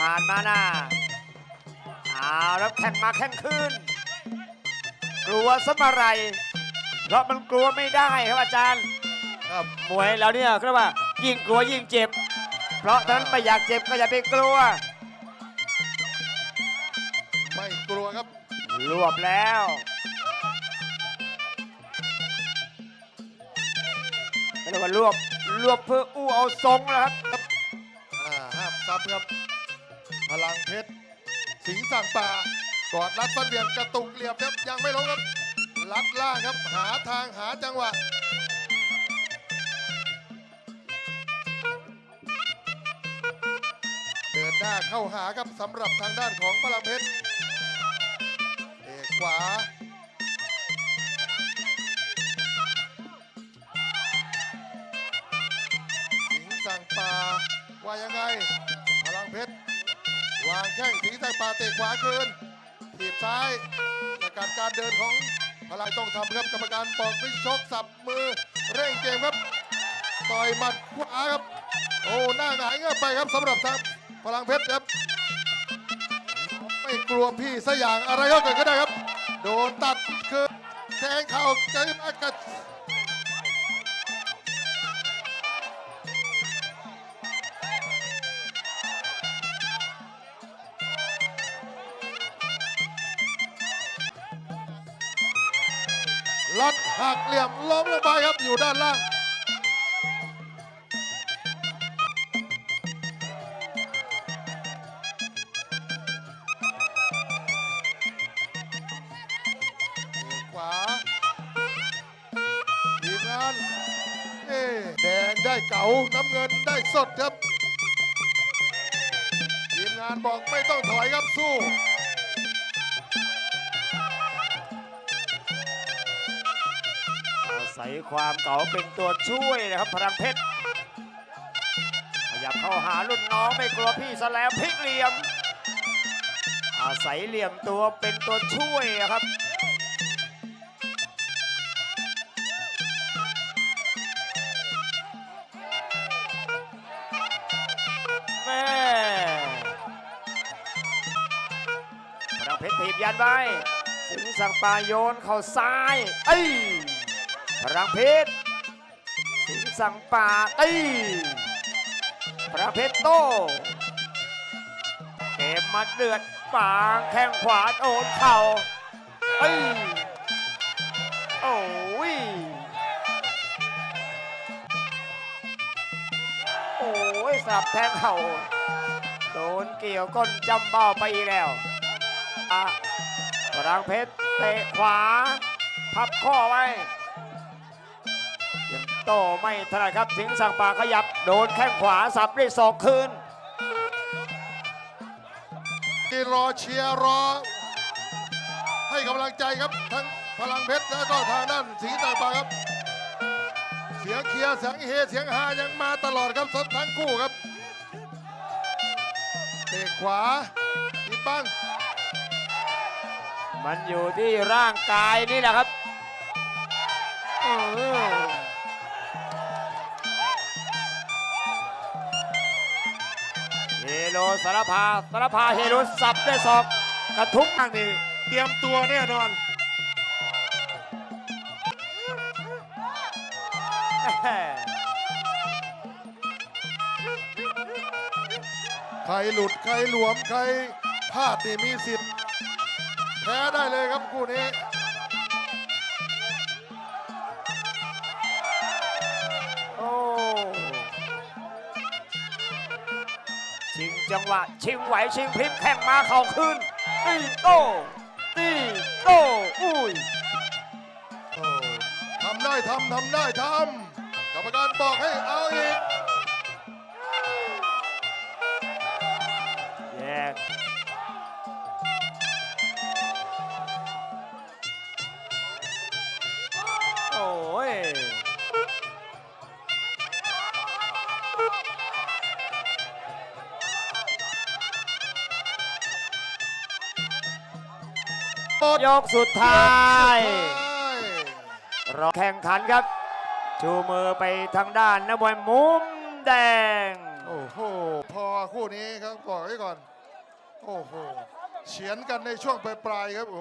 ผ่านมาหน้าเอาแล้วแข่งมาแข่งขึ้น กลัวสมอะไร เพราะมันกลัวไม่ได้ครับอาจารย์ครับมวยเราเนี่ยคือว่า ยิ่งกลัวยิ่งเจ็บ เพราะฉะนั้นไม่อยากเจ็บก็อย่าไปกลัวไม่กลัวครับรวบแล้ว เรียกว่ารวบรวบเพื่ออู้เอาทรงนะครับ อ่าห้ามซับครับ พลังเพชร สิงห์สั่งป่ากอดรัดฟันเบี่ยงกระตุกเหลี่ยมครับยังไม่ลงครับลัดล่างครับหาทางหาจังหวะเดินหน้าเข้าหาครับสำหรับทางด้านของพลังเพชรเอกขวาสิงสั่งป่าว่ายังไง พลังเพชร วางแข้งสิงห์สั่งป่าเตะขวาคืนถีบซ้ายสกัดการเดินของพลังต้องทำครับกรรมการบอกไม่ชกสับมือเร่งเกมครับ ต่อยหมัดขวาครับ โอ้หน้าหงายเงือบไปครับสำหรับทางพลังเพชรครับ ไม่กลัวพี่สัอย่างอะไรก็เกิดขึ้นได้ครับ โดนตัดคือแทงเข่าใจมากกัด ลัดหักเหลี่ยมล้มลงไปครับอยู่ด้านล่าง ขวาทีมงานเอ้แดงได้เก๋าน้ำเงินได้สดครับ ทีมงานบอกไม่ต้องถอยครับสู้ ศัยความเก่าเป็นตัวช่วยนะครับพลังเพชรขยับเข้าหารุ่นน้องไม่กลัวพี่ซะแล้วพลิกเหลี่ยม อาศัยเหลี่ยมตัวเป็นตัวช่วยครับแม่พลังเพชรถีบยันไว้สิงสังปาโยนเข่าซ้าย เอ้ย พลังเพชรสิงสังป่าเอ้ยพระเพชรโต เกมมาเดือดปางแข้งขวาโอนเข่าเอ้ยโอ้ยโอ้ยสับแทงเข่าโดนเกี่ยวก้นจำเบ้าไปแล้วอะพลังเพชรเตะขวา พับข้อไว้ โตไม่ถนัดครับสิงห์สั่งป่าขยับ โดนแข้งขวาสับด้วยศอกคืนที่รอเชียร์รอ ให้กำลังใจครับ ทั้งพลังเพชรแล้วก็ทางด้านสีต่างปาครับ เสียงเคลียร์เสียงเฮเสียงฮายังมาตลอดครับทั้งคู่ครับเตะขวาติดบังมันอยู่ที่ร่างกายนี่แหละครับ โลสารพาสารพาเฮโลสับด้วยศอกกระทุ้งข้างนี้เตรียมตัวแน่นอนแม่ใครหลุดใครหลวมใครพลาดนี่มีสิทธิ์แพ้ได้เลยครับคู่นี้ จังหวะ ชิงไหวชิงพลิบแข่งมาเข่าขึ้นตีโต้ตีโต้อุ้ยโอ้ทำได้ทำทำได้ทำกรรมการบอกให้เอาอีก ยกสุดท้ายรอแข่งขันครับ ชูมือไปทางด้านนักมวยมุมแดง โอ้โห พอคู่นี้ครับบอกไว้ก่อน โอ้โห เฉียนกันในช่วงปลายๆครับโอ้